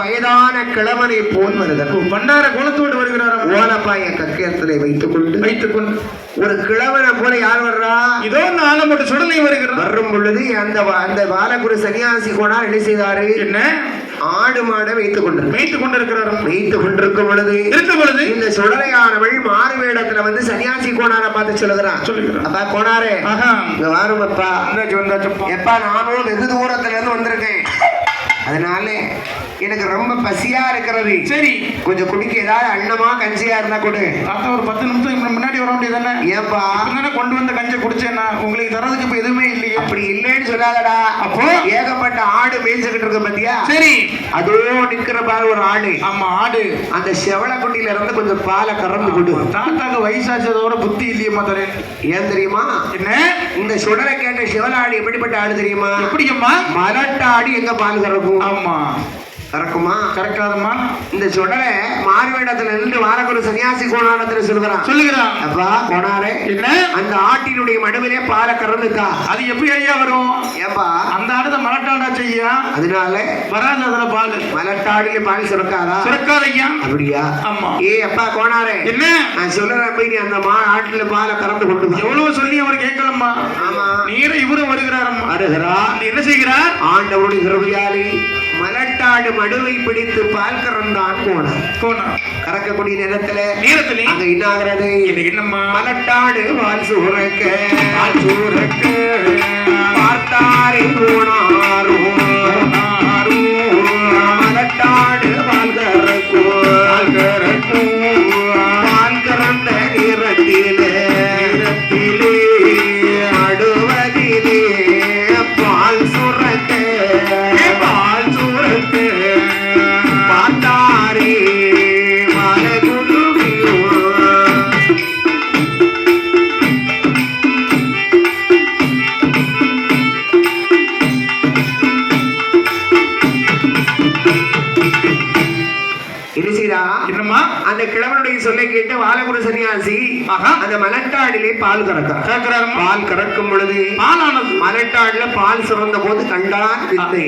வயதான கிழவனை போல் வருகிறார் பண்டார கோலத்தோடு வருகிறார் ஓலப்பாய கக்கியத்திலே வைத்துக் கொண்டு வைத்துக் கொண்டு ஒரு கிழவனை போல யார் வர்றா? இதோ இந்த ஆலம்பட்டு சுடலை வருகிறார். வரும் பொழுது அந்த அந்த பாலகுரு சன்னியாசி கோணார் என்ன செய்தாரு? என்ன? ஆடு மாடை வைத்துக் கொண்டு வைத்துக் கொண்டிருக்கிறார். வைத்துக் கொண்டிருக்கும் பொழுது இருந்த பொழுது இந்த சுடலையானவள் மாறு வேடத்துல வந்து சன்னியாசி கோணாரை பார்த்து சொல்லுகிறான். அப்பா கோணாரே இங்க வாருமப்பா வந்தாச்சு வந்தாச்சுப்பா எப்பா நானும் வெகு தூரத்துல இருந்து வந்திருக்கேன். அதனால எனக்கு ரொம்ப பசியா இருக்கிறது. சரி. கொஞ்சம் குடிக்க ஏதாவது அன்னமா கஞ்சியா இருந்தா கொடு. தாத்தா ஒரு பத்து நிமிஷம் முன்னாடி வர வேண்டியது தானே ஏன்பா இப்பதானே கொண்டு வந்த கஞ்சை குடிச்சேன்னா உங்களுக்கு தரதுக்கு இப்ப எதுவுமே இல்லையே. அப்படி இல்லைன்னு சொல்லாதடா. அப்போ? ஏகப்பட்ட ஆடு மேய்ச்சிக்கிட்டு இருக்க பத்தியா? சரி. அதோ நிக்கிற பாரு ஒரு ஆடு. ஆமா ஆடு. அந்த செவளக்குட்டியில இருந்து கொஞ்சம் பாலை கறந்து கொடு. தாத்தாக்கு வயசாச்சதோட புத்தி இல்லையம்மா தரேன் ஏன் தெரியுமா? என்ன? இந்த சுடலை கேட்ட சிவலாடு எப்படிப்பட்ட ஆடு தெரியுமா? எப்படிங்கம்மா மலட்டாடு எங்க பால் கறக்கும்? ஆமா. கறக்குமா? கரெக்டாதம்மா இந்த சுடலை மாறுவேடத்துல நின்று வாரக்குரு சன்னியாசி கோணாரத்துல சொல்லுகிறான். சொல்லுகிறான். அப்பா கோணாரே என்ன? அந்த ஆட்டினுடைய மடுவிலே பாலை கறந்துக்கா. அது எப்படி ஐயா வரும்? ஏப்பா அந்த ஆடுத மலட்டாண்டா செய்யா? அதனால வராது அதுல பால். மலட்டாடிலே பால் சுரக்காதா? சுரக்காத ஐயா. அப்படியா? ஆமா. ஏ அப்பா கோணாரே என்ன? நான் சொல்லுறேன் போய் நீ அந்த மா ஆட்டுல பாலை கறந்து கொண்டு. எவ்வளவு சொல்லி அவர் கேட்கலம்மா. ஆமா. நீர இவரும் வருகிறாரம்மா. வருகிறா என்ன செய்கிறார்? ஆண்டவருடைய கிருபையாலே மலட்டாடு மடுவை பிடித்து பால் கறந்தான் போனான் கோணா கறக்கக்கூடிய நேரத்துல நேரத்திலே? அங்க என்ன ஆகிறது இது என்னம்மா? மலட்டாடு பால் சூறக்க பால் சூரக்க. பார்த்தாரை போனாரோ பால் கேட்கிறாரம்மா பால் கறக்கும் பொழுது பாலானது. மலட்டாடுல பால் சுரந்த போது கண்டான் வித்தை.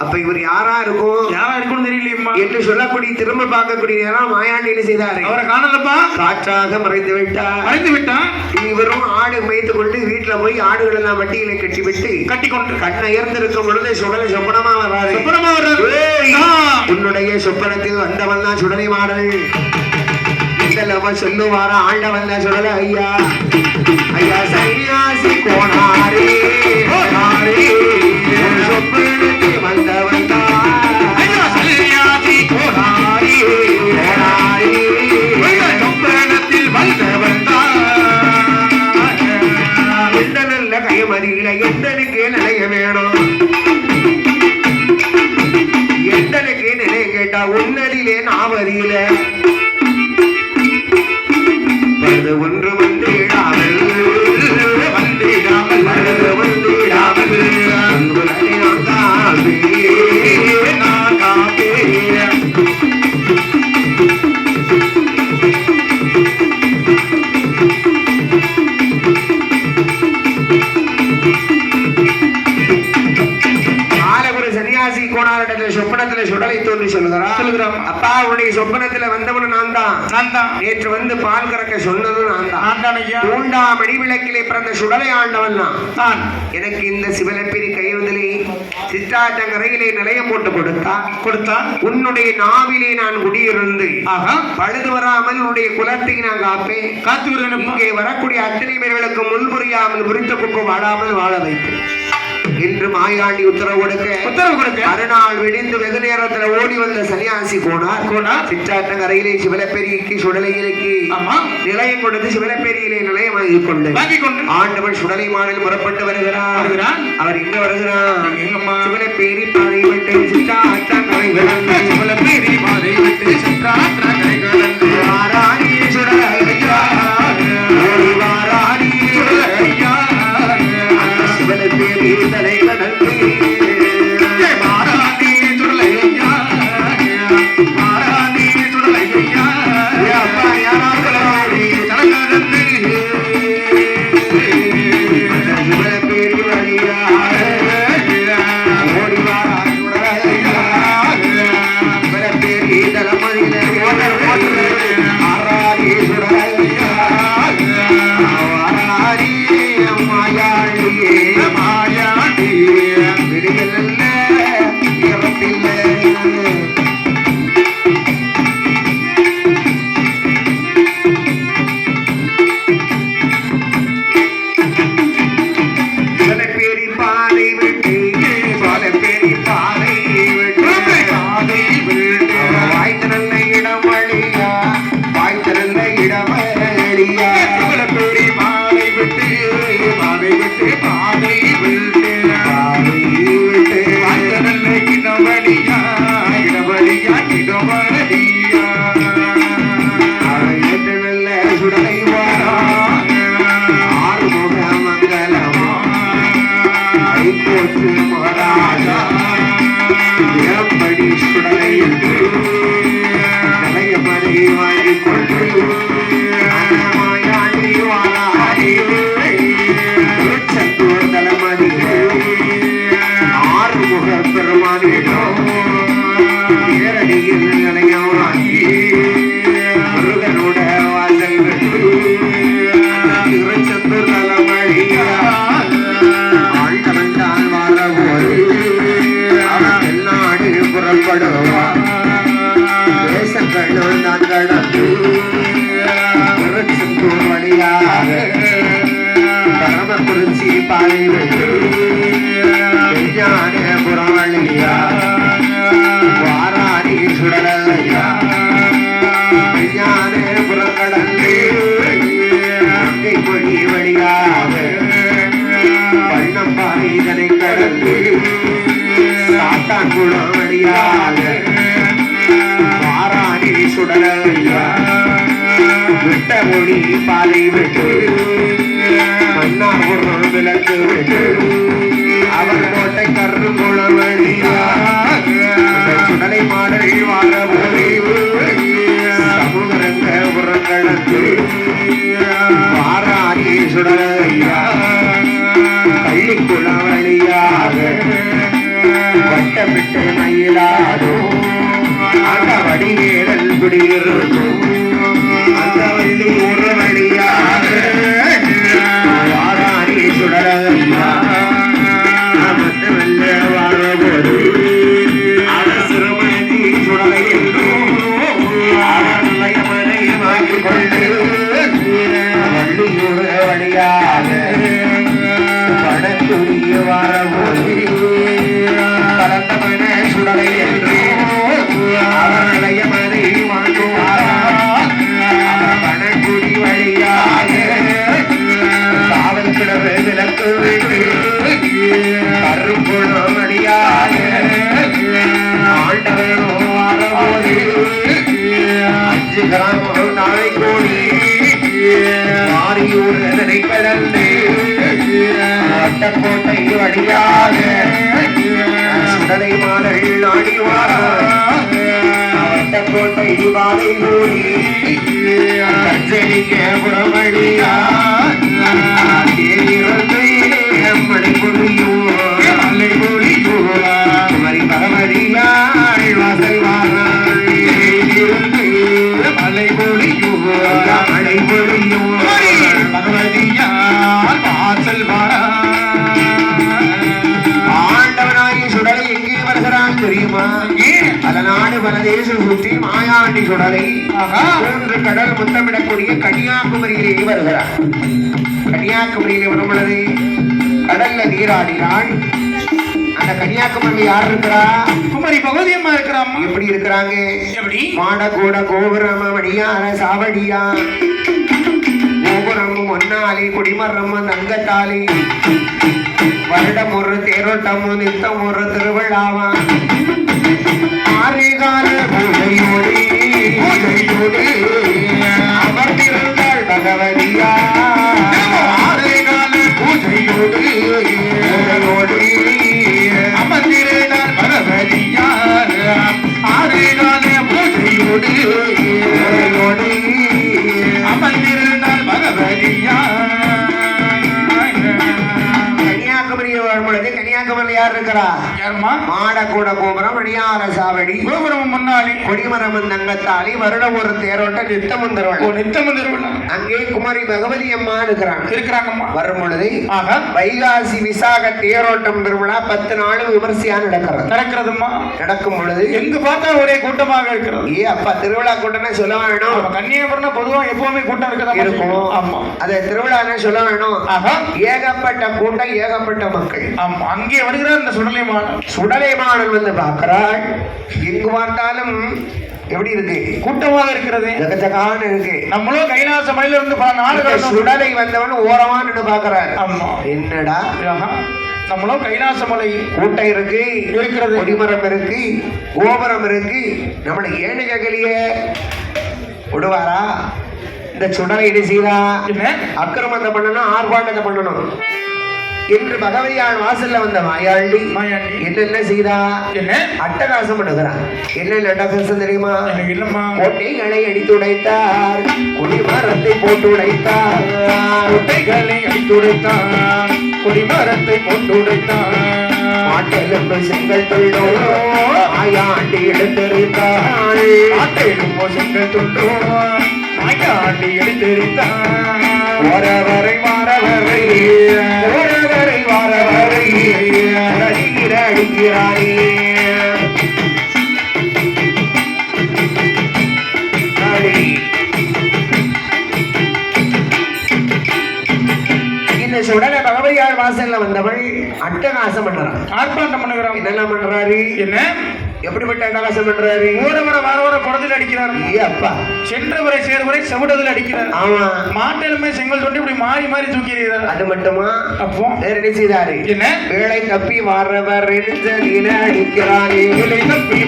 அப்ப இவர் யாரா இருக்கும் யாரா இருக்கும்னு தெரியலையம்மா. என்று சொல்லக்கூடிய திரும்ப பார்க்கக்கூடிய மாயாண்டி என்ன செய்தாரு. அவரை காணலப்பா காற்றாக மறைந்து விட்டார். மறைந்து விட்டான் இவரும் ஆடு மேய்த்து கொண்டு வீட்டுல போய் ஆடுகள் எல்லாம் வட்டியில கட்டி விட்டு கட்டி கொண்டு கண் அயர்ந்திருக்கும் பொழுது சுடலை சொப்பனமா வர்றாரு. ஏய், ஆ. உன்னுடைய சொப்பனத்தில் வந்தவன் தான் சுடலை மாடல். இதெல்லாம் சொல்லுவாரா? ஆண்டவன் சொல்லல? ஐயா. ஐயா சன்னியாசி போனாரே கோணாரே உன் வந்தவன் ஐயா, உன்னுடைய சொப்பனத்துல வந்தவனு நான் தான் நான் தான் நேற்று வந்து பால் கறக்க சொன்னதும் நான் தான் நான் தான் ஐயா மூன்றாம் பிறந்த சுடலை ஆண்டவன் நான் எனக்கு இந்த சிவலப்பிரி கைவதிலே சித்தாட்டங்கரையிலே நிலையம் போட்டு கொடுத்தான் கொடுத்தான். உன்னுடைய நாவிலே நான் குடியிருந்து. ஆஹா. பழுது வராமல் உன்னுடைய குலத்தை நான் காப்பேன். காத்து இங்கே வரக்கூடிய அத்தனை பேர்களுக்கு முன்புரியாமல் முறித்த குப்பு வாடாமல் வாழ வைத்து இன்று மாயாண்டி உத்தரவு கொடுக்க உத்தரவு கொடுக்க. மறுநாள் விடிந்து வெகு நேரத்துல ஓடி வந்த சன்னியாசி போனார். போனார். சிற்றாற்றங்கரையிலே சிவலப்பெரியக்கு சுடலையிலக்கு நிலையம் கொடுத்து சிவலப்பெரியிலே நிலையம் வாங்கி கொண்டு வாங்கி கொண்டு. ஆண்டவன் சுடலை மாடல் புறப்பட்டு வருகிறார். அவர் இங்க வருகிறார்? சிவலப்பேரி பாதை விட்டு சிற்றாற்றங்கரை சிவலப்பேரி பாதை விட்டு சிற்றாற்றங்கரை வழியாக பரமக்குறிச்சி பாதை விட்டு வாராணி சுடலையா விஞ்ஞானபுரம் கடந்து கங்கை வழியாக. இதனை கடந்து சாத்தான்குளம் வழியாக. வாராணி சுடலையா விட்ட மொழி பாலை விட்டு மன்னாபுரம் விளக்கு விட்டு அவர் கோட்டை மாரியூர் அதனை கடந்து வட்டக்கோட்டை வழியாக சுடலை மாலை நாடி வாரா வட்டக்கோட்டை பாதை கூடி கஞ்சலிக்க புறமழியா எம்மடி பொழியோ மலை பொழியோ குமரி பரமதியாள் வாசல் வாராள் மலை பொழியோ பகவதியால் வாசல் வாரா ஆண்டவனாகி சுடலை எங்கே வருகிறான் தெரியுமா? ஏன்? பல தேசம் சுற்றி மாயாண்டி சுடலை. மூன்று கடல் முத்தமிடக்கூடிய கன்னியாகுமரியிலே வருகிறார். கன்னியாகுமரியிலே வரும் பொழுது கடல்ல நீராடினாள். அந்த கன்னியாகுமரியில் யார் இருக்கிறா? குமரி பகவதி அம்மா இருக்கிறாம்மா. எப்படி இருக்கிறாங்க? எப்படி? மாட கூட கோபுரம் மணியார சாவடியா? கோபுரம் ஒன்னாலி குடிமரம் தங்கத்தாலி. வருடம் ஒரு தேரோட்டம் நித்தம் ஒரு திருவிழாவா? ஆறிகால பூஜையோடு பூஜையோடு அமர்ந்திருந்தாள் பகவதியா? ஆரைகால பூஜையோடு பூஜையோடு யார் கோபுரம் மணியார சாவடி. கோபுரம் முன்னாடி. கொடிமரம் தங்கத்தாளி வருடம் ஒரு தேரோட்ட நித்தமும் ஓ திருவள்ளுவர் நித்தம் திருவிழா அங்கே குமரி பகவதி அம்மா இருக்கிறாங்க. இருக்கிறாங்கம்மா வரும் பொழுது வைகாசி விசாக தேரோட்டம் திருவிழா பத்து நாளும் விமர்சையா நடக்கிறது. நடக்கிறதும்மா நடக்கும் பொழுது எங்க பார்த்தா ஒரே கூட்டமாக இருக்கிறது. ஏ அப்பா திருவிழா கூட்டம்னு சொல்ல வேணும். கன்னியாகுமரினா பொதுவா எப்பவுமே கூட்டம் இருக்கதான் இருக்கும். ஆமா. அதை திருவிழான்னு சொல்ல வேணும். ஏகப்பட்ட கூட்டம் ஏகப்பட்ட மக்கள். ஆமா. அங்கே வருகிறார் இந்த சுடலை மாடம் சுடலைமானன் வந்து பார்க்கிறாள் எங்கு பார்த்தாலும் எப்படி இருக்கு? கூட்டமாக இருக்கிறது. ஜகஜகான்னு இருக்கு. நம்மளும் கைலாச மலையில இருந்து பல நாடுகள் சுடலை வந்தவன் ஓரமா நின்று பார்க்கிறார். ஆமா. என்னடா. நம்மளும் கைலாச மலை கூட்டம் இருக்கு. இருக்கிறது. கொடிமரம் இருக்கு. கோபுரம் இருக்கு. நம்மளை ஏன்னு கேட்கலையே? விடுவாரா? இந்த சுடலை என்ன என்ன? அக்கிரமத்தை பண்ணணும் ஆர்ப்பாட்டத்தை பண்ணணும். என்று பகவதியாள் வாசல்ல வந்த மாயாண்டி மாயாண்டி. என்னென்ன செய்தா? என்ன? அட்டகாசம் பண்ணுகிறான். என்ன அட்டகாசம் தெரியுமா? இல்லம்மா. கோட்டைகளை அடித்து உடைத்தார். குடிமரத்தை போட்டு உடைத்தார். கொட்டைகளை அடித்துடைத்தான் கொடிமரத்தை போட்டு உடைத்தான் மாட்டெலும்பு செங்கல் துள்ளோ மாயாண்டி எடுத்தெறிந்தாள். ஆட்டையிலும் மோசங்கள் துண்டோ? மாயாண்டி எடுத்தெறித்தான் வரவரை வரவரை வரவரை என்ன? எப்படிப்பட்ட அட்டகாசம் பண்றாரு? குடத்தில் அடிக்கிறார். அப்பா சென்றவரை சேர்வரை செவிடதில் அடிக்கிறார். ஆமா. மாட்டெலுமே செங்கல் தொண்டு இப்படி மாறி மாறி தூக்கிறீர்கள் அது மட்டுமா? அப்போ? வேற என்ன செய்தாரு என்ன? வேலை தப்பி வாரவர் அடிக்கிறானே இலை தப்பி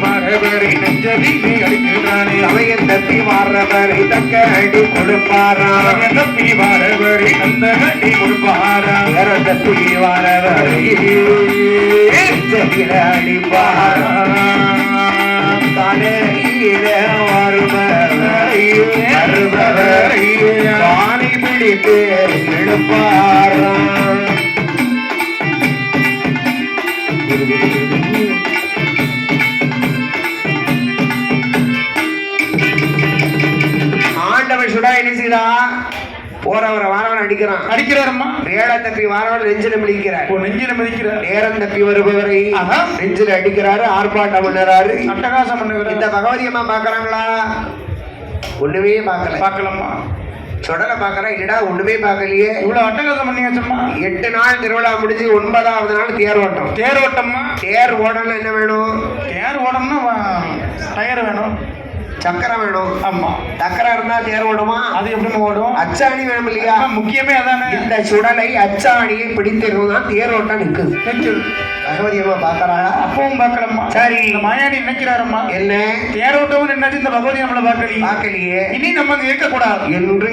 தப்பி வாரவரை தக்க அடி கொடுப்பாராம் அவன் தப்பி மாறவரை அந்த கட்டி கொடுப்பாரா? தப்பி வாரவரை தலையில வருபவரை பிடித்து இழுப்பாராம் போறவரை வாரவன் அடிக்கிறான். அடிக்கிறாரம்மா. வேலை தப்பி வாரவன் நெஞ்சில மிதிக்கிறார். நெஞ்சில மிதிக்கிறார். நேரம் தப்பி வருபவரை. நெஞ்சில அடிக்கிறாரு ஆர்ப்பாட்டம் பண்ணுறாரு. அட்டகாசம் இந்த பண்ணுகிறார் பகவதி அம்மா பாக்குறாங்களா ஒண்ணுமே பார்க்கல. பார்க்கலாமா சுடலை பாக்குறா இல்லடா ஒண்ணுமே பார்க்கலையே. இவ்வளவு அட்டகாசம் பண்ணியாச்சம்மா. எட்டு நாள் திருவிழா முடிஞ்சு ஒன்பதாவது நாள் தேர் ஓட்டம். தேர் ஓட்டம்மா. தேர் ஓடணும் என்ன வேணும்? தேர் ஓடம்னா வா- டயர் வேணும். சக்கரம் வேணும். ஆமா. சக்கரம் இருந்தா தேர் ஓடுமா? அது எப்படிம்மா ஓடும்? அச்சாணி வேணும் இல்லையா முக்கியமே அதானே. இந்த சுடலை அச்சாணியை பிடித்திருந்தான் தேரோட்டம் நிக்குது நிக்குது. பகவதி அம்மா பாக்குறாளா அப்பவும் பார்க்கலாமா சரி. இந்த நினைக்கிறாரம்மா. என்ன? தேரோட்டவும் நின்னது இந்த பகவதி நம்மள பார்க்கலையே. பார்க்கலையே. இனி நம்ம அங்க இருக்கக்கூடாது என்று.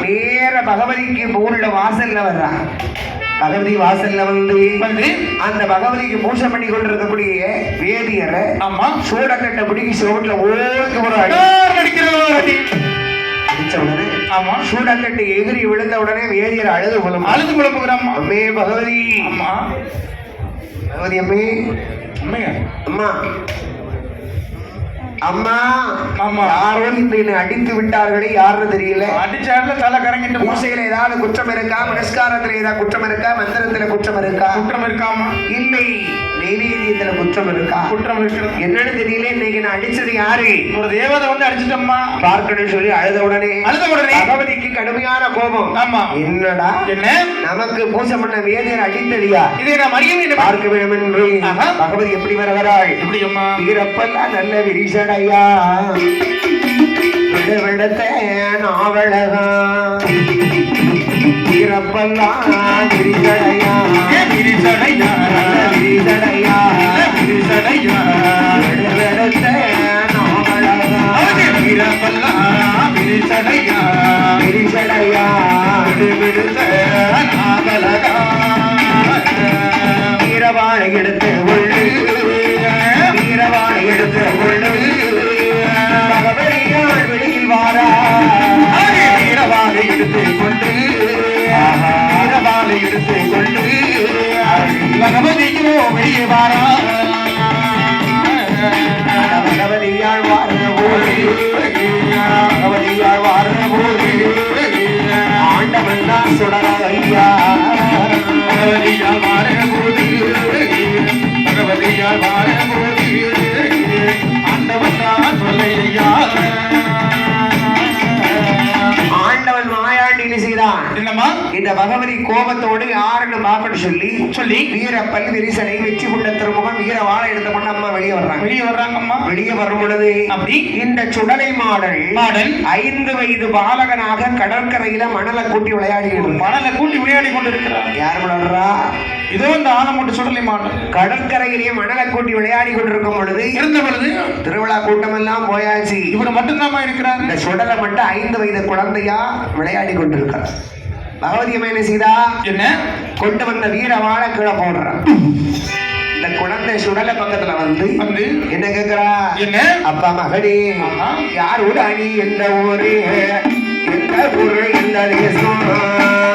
நேர பகவதிக்கு ஊர்ல வாசல்ல வர்றா. பகவதி வாசல்ல வந்து வந்து அந்த பகவதிக்கு பூஜை பண்ணி கொண்டிருக்கக்கூடிய வேதியரை ஆமா. சூடக்கட்டை பிடிக்கி சோட்ல ஓங்கி ஒரு அடி. உடனே ஆமா. சூடக்கட்டை எதிரி விழுந்த உடனே வேதியர் அழுது போலும் அழுது குழப்புகிறாம்மா அம்மே. பகவதி. ஆமா. பகவதி அம்மே. உண்மையா அம்மா. அம்மா ஆமா. யாரோ இன்று என்னை அடித்து விட்டார்களே யாருன்னு தெரியல. அடிச்சாட்ல தலை கரங்கிட்டு. பூசையில ஏதாவது குற்றம் இருக்கா? மனஸ்காரத்துல ஏதாவது குற்றம் இருக்கா? மந்திரத்துல குற்றம் இருக்கா? குற்றம் இருக்காமா? இல்லை. நெய்வேதியத்துல குற்றம் இருக்கா? குற்றம் இருக்கிறது. என்னன்னு தெரியல. இன்னைக்கு நான் அடிச்சது யாரு? ஒரு தேவதை வந்து அடிச்சிட்டோம்மா. பார்க்கணும்னு சொல்லி அழுத உடனே அழுத உடனே பகவதிக்கு கடுமையான கோபம். ஆமா. என்னடா? என்ன? நமக்கு பூஜை பண்ண வேதியர் அடித்தடியா இதை நான் அறியவே இல்லை பார்க்க வேண்டும் என்று. பகவதி எப்படி வருகிறாள்? எப்படி அம்மா வீரப்பெல்லாம் நல்ல விரிசடையா விட விடத்த நாவழகா விரிசடையா விரிசடையா விடுவிடுத்த நாவலகா. வீரவாழை எடுத்து உள்ளு. வீரவாழை எடுத்து உள்ளு பகவதியாள் வெளியில் வாரா. வீரவாலை எடுத்து கொண்டு வீரவாலை எடுத்து கொண்டு பகவதியோ வெளியே வாரா. பகவதி கோபத்தோடு யாருன்னு பார்க்கணும் சொல்லி சொல்லி வீரப்பல் விரிசலை வெற்றி கொண்ட திருமுகம் வீர வாழை எடுத்து கொண்டு அம்மா வெளியே வர்றாங்க. வெளியே வர்றாங்கம்மா. வெளியே வரும் பொழுது அப்படி இந்த சுடலை மாடல் மாடல் ஐந்து வயது பாலகனாக கடற்கரையில மணலை கூட்டி இருந்தான். மணலை கூட்டி விளையாடி கொண்டிருக்கிறார். யார் விளையாடுறா? இதோ இந்த ஆலமூட்டு சுடலை மாட்டோம் கடற்கரையிலேயே மணலை கூட்டி விளையாடி கொண்டிருக்கும் பொழுது இருந்த பொழுது திருவிழா கூட்டம் எல்லாம் போயாச்சு. இவர் மட்டும்தாம்மா இருக்கிறாரு. இந்த சுடலை மட்டும் ஐந்து வயது குழந்தையா விளையாடி கொண்டிருக்கிறார். பகவதி அம்மா என்ன செய்தா? என்ன? கொண்டு வந்த வீர வாழை கீழே போடுறான் இந்த குழந்தை சுடலை பக்கத்துல வந்து வந்து என்ன கேக்குறா? என்ன? அப்பா மகனே. யார் உடானி எந்த ஊரு? எந்த ஊரு எந்த தேசம்?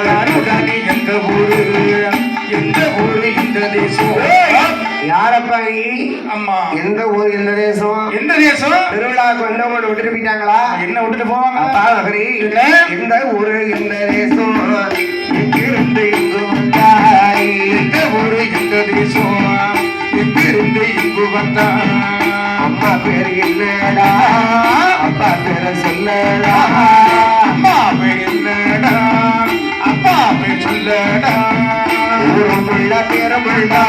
யாருடானே எந்த ஊரு? எந்த ஊரு இந்த தேசம்? யாரப்பா அம்மா. எந்த ஊர் எந்த தேசம்? எந்த தேசம்? திருவிழாவுக்கு வந்தவங்க விட்டுட்டு போயிட்டாங்களா? என்ன விட்டுட்டு போவாங்க? அப்பா மகனே இல்ல. எந்த ஊரு எந்த தேசம்? இங்கிருந்து இங்கு வந்தாய்? எந்த ஊரு எந்த தேசம்? எங்கிருந்து இங்கு வந்தா அம்மா பேர் என்னடா? அப்பா பேரை சொல்லடா? அம்மா. பேர் என்னடா? அப்பா பேர் சொல்லடா? ஊருமுள்ள பேரமுள்ளா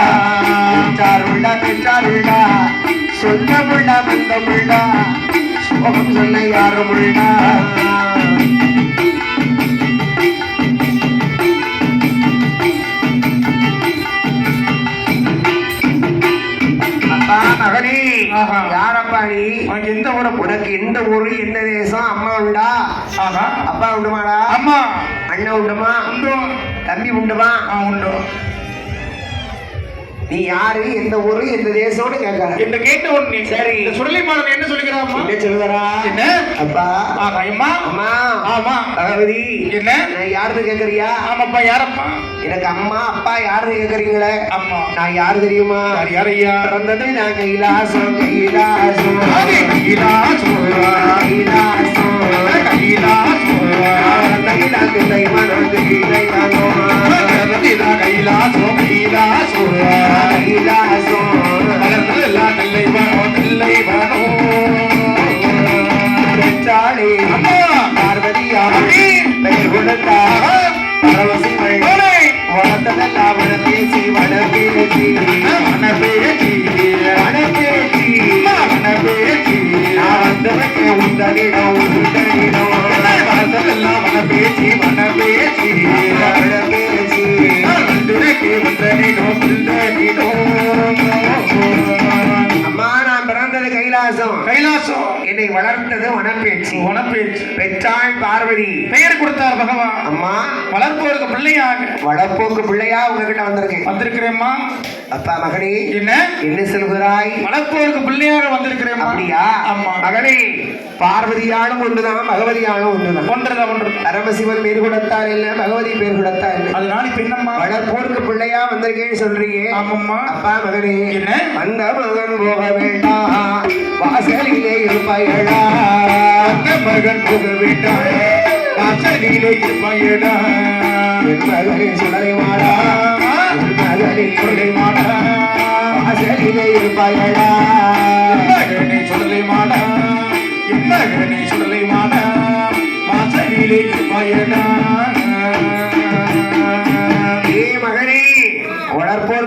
பெற்றாருள்ளா பெற்றாருள்ளா சொந்தமுள்ளா பந்தமுள்ளா சோகம் சொல்ல யாருமுள்ளா. யாரப்பா நீ? உனக்கு எந்த ஊரை உனக்கு எந்த ஊரு எந்த தேசம்? அம்மா உண்டா? ஆஹா. அப்பா உண்டுமாடா? அம்மா. அண்ணன் உண்டுமா? உண்டு. தம்பி உண்டுமா ஆ உண்டு நீ யாரு? எந்த ஊரு? எந்த தேசம்னு கேட்கற என்ன கேட்ட உடனே. சரி. இந்த சுடலை மாடன் என்ன சொல்லுகிறாம்மா? என்ன சொல்லுறா என்ன? அப்பா. அம்மா. அம்மா. ஆமா. பகவதி. என்ன? நான் யாருன்னு கேக்குறியா ஆமாப்பா யாரப்பா? எனக்கு அம்மா அப்பா யாருன்னு கேக்குறீங்களே அம்மா நான் யாரு தெரியுமா? யார் யாரையா பிறந்தது நான் கைலாசம் கைலாசம். அதே கைலாசம். கைலாசம். கைலாசம். கைலாக்கு கைலாசோ கைலாசோ கைலாசோ கைலாசம் கல்லை வரோ கல்லை வரோ பெற்றாளே அம்மா பார்வதியாவே பெயர் கொடுத்தார் பரவசிவள் வளர்த்ததெல்லாம் நான் வந்தவங்க உந்தனிடம் பார்வதி பெயர் கொடுத்தார் பகவான். அம்மா. வளர்ப்போருக்கு பிள்ளையாக. வளப்போக்கு பிள்ளையா உங்ககிட்ட வந்திருக்கேன். வந்திருக்கிறேம்மா. அப்பா மகனே. என்ன? என்ன சொல்கிறாய்? வளர்ப்போருக்கு பிள்ளையாக வந்திருக்கிறேம்மா. அப்படியா? ஆமா. மகனே பார்வதியானும் ஒன்றுதான் பகவதியானும் ஒன்றுதான். ஒன்றதா ஒன்று பரமசிவன் பேர் கொடுத்தார் இல்ல பகவதி பேர் கொடுத்தார் இல்ல. அதனால இப்ப என்னம்மா? வளர்ப்போருக்கு பிள்ளையா வந்திருக்கேன்னு சொல்றீங்க. ஆமாம்மா. அப்பா மகனே. என்ன? அந்த மகன் போக வேண்டாம். வாசலிலே இருப்பாயடா. அந்த மகன் போக வேண்டாம் வாசலிலே இருப்பாயடா மகளே சுடலை மாடா. மகளே சுடலை மாடா. வாசலிலே இருப்பாயடா மகனே சுடலை மாடா. மகனே சுடலை மாடா. வாசலிலே இருப்பாயடா மகனே வளர்ப்போர்